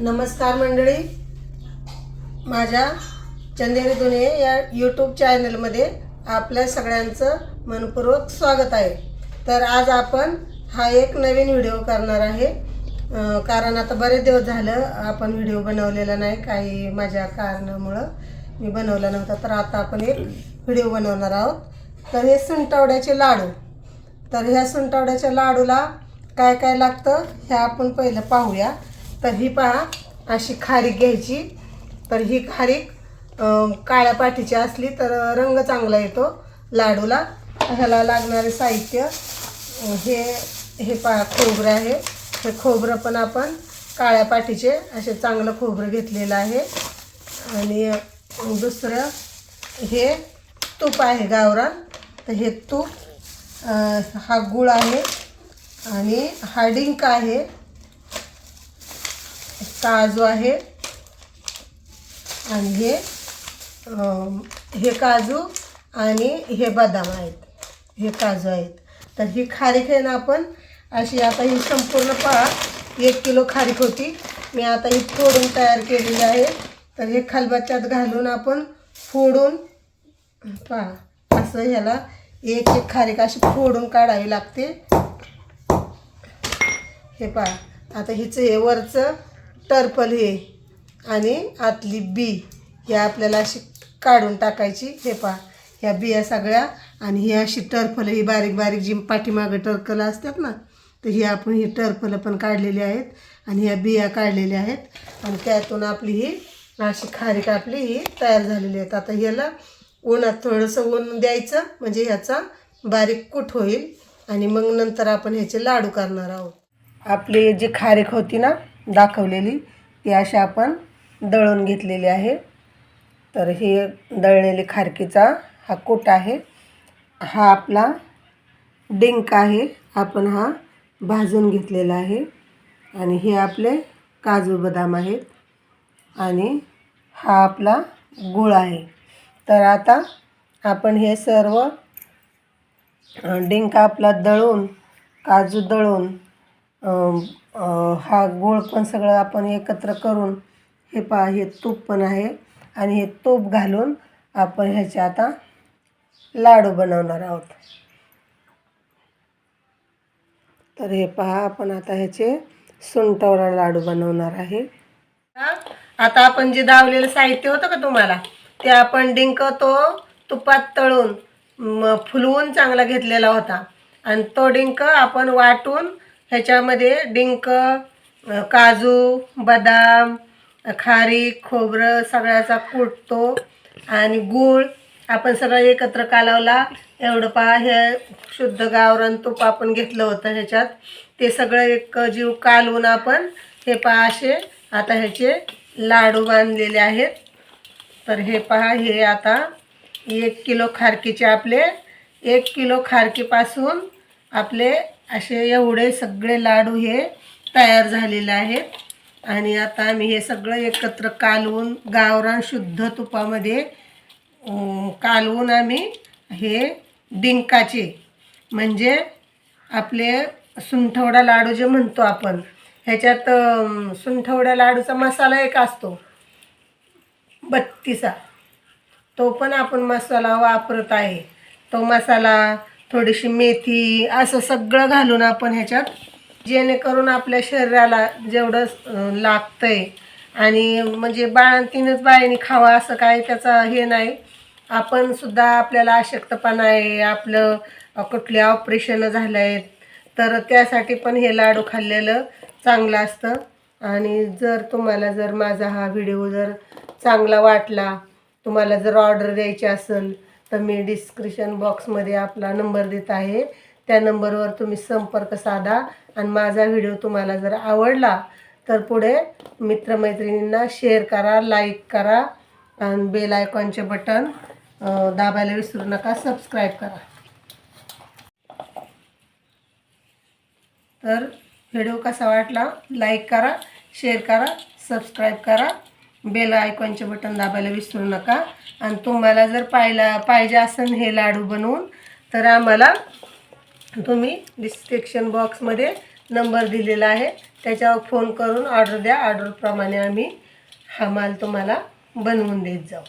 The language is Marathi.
नमस्कार मंडळी. माझ्या चंदेरी दुने या यूट्यूब चॅनलमध्ये आपल्या सगळ्यांचं मनपूर्वक स्वागत आहे. तर आज आपण हा एक नवीन व्हिडिओ करणार आहे. कारण आता बरेच दिवस झालं आपण व्हिडिओ बनवलेला नाही काही माझ्या कारणामुळं मी बनवला नव्हता. तर आता आपण एक व्हिडिओ बनवणार आहोत. तर हे सुंटवड्याचे लाडू. तर ह्या सुंटवड्याच्या लाडूला काय काय लागतं हे आपण पहिलं पाहूया. तर ही पहा अशी खारीक घ्यायची. तर ही खारीक काळ्या पाठीची असली तर रंग चांगला येतो लाडूला. ह्याला लागणारे साहित्य हे हे पहा खोबरं आहे. हे खोबरं पण आपण काळ्या पाठीचे असे चांगलं खोबरं घेतलेलं आहे. आणि दुसरं हे तूप आहे गावरान. तर हे तूप हा गुळ आहे. आणि हा डिंक आहे. काजू आहे आणि हे हे काजू आणि हे बदाम आहेत. हे काजू आहेत. तर ही खारीक आहे ना आपण अशी आता ही संपूर्ण पहा एक किलो खारीक होती. मी आता ही फोडून तयार केलेली आहे. तर हे खलबत्त्यात घालून आपण फोडून पहा असं ह्याला एक एक खारीक अशी फोडून काढावी लागते. हे पहा आता हिचं हे वरचं टर्पल हे आणि आतली बी हे आपल्याला अशी काढून टाकायची. हे पहा ह्या बिया सगळ्या आणि ही अशी टर्फलं ही बारीक बारीक जी पाठीमागं टर्कलं असतात ना तर ही आपण ही टर्फलं पण काढलेली आहेत आणि ह्या बिया काढलेल्या आहेत आणि त्यातून आपली ही अशी खारीक आपली ही तयार झालेली आहेत. आता ह्याला उन्हात थोडंसं ऊन द्यायचं म्हणजे ह्याचा बारीक कूट होईल आणि मग नंतर आपण ह्याचे लाडू करणार आहोत. आपली जी खारीक होती ना दाखवलेली. ती अशी आपण दळून घेतलेली आहे. तर हे दळलेली खारकीचा हा कूट आहे. हा आपला डिंक आहे. आपण हा भाजून घेतलेला आहे. आणि हे आपले काजू बदाम आहेत. आणि हा आपला गुळ आहे. तर आता आपण हे सर्व डिंक आपला दळून काजू दळून हा गोळ पण सगळं आपण एकत्र करून हे पहा हे तूप पण आहे आणि हे तूप घालून आपण ह्याचे आता लाडू बनवणार आहोत. तर हे पहा आपण आता ह्याचे सुंटवरा लाडू बनवणार आहे. आता आपण जे दावलेलं साहित्य होतं का तुम्हाला ते आपण डिंक तो तुपात तळून फुलवून चांगला घेतलेला होता. आणि तो डिंक आपण वाटून ह्याच्यामध्ये डिंक काजू बदाम खारीक खोबरं सगळ्याचा कुटतो आणि गूळ. आपण सगळं एकत्र कालवला. एवढं पहा हे शुद्ध गावरान तूप आपण घेतलं होतं ह्याच्यात. ते सगळं एक जीव कालवून आपण हे पहा असे आता ह्याचे लाडू बांधलेले आहेत. तर हे पहा हे आता एक किलो खारकीचे आपले एक किलो खारकीपासून आपले असे एवढे सगळे लाडू हे तयार झालेले आहेत. आणि आता आम्ही हे सगळं एकत्र कालवून गावरान शुद्ध तुपामध्ये कालवून आम्ही हे डिंकाचे म्हणजे आपले सुंठवडा लाडू जे म्हणतो आपण ह्याच्यात सुंठवडा सुंठवड्या लाडूचा मसाला एक असतो बत्तीसा. तो पण आपण मसाला वापरत आहे. तो मसाला थोडीशी मेथी असं सगळं घालून आपण ह्याच्यात जेणेकरून आपल्या शरीराला जेवढं लागतंय आणि म्हणजे बाळांतीनच बाळांनी खावा असं काय त्याचा हे नाही. आपण सुद्धा आपल्याला अशक्तपणा आहे आपलं कुठले ऑपरेशन झालं आहेत तर त्यासाठी पण हे लाडू खाल्लेलं चांगलं असतं. आणि जर तुम्हाला जर माझा हा व्हिडिओ जर चांगला वाटला तुम्हाला जर ऑर्डर द्यायची असेल तर मी डिस्क्रिप्शन बॉक्समध्ये आपला नंबर देत आहे. त्या नंबरवर तुम्ही संपर्क साधा आणि माझा व्हिडिओ तुम्हाला जर आवडला तर पुढे मित्रमैत्रिणींना शेअर करा लाईक करा आणि बेल आयकॉनचे बटन दाबायला विसरू नका सबस्क्राईब करा. तर व्हिडिओ कसा वाटला? लाईक करा शेअर करा सबस्क्राईब करा. बेल आयकॉनचे बटन दाबायला विसरू नका. आणि तुम्हाला जर पाहिला पाहिजे असेल हे लाडू बनवून तर आम्हाला तुम्ही डिस्क्रिप्शन बॉक्समध्ये नंबर दिलेला आहे. त्याच्यावर फोन करून ऑर्डर द्या. ऑर्डरप्रमाणे आम्ही हा माल तुम्हाला बनवून देत जाऊ.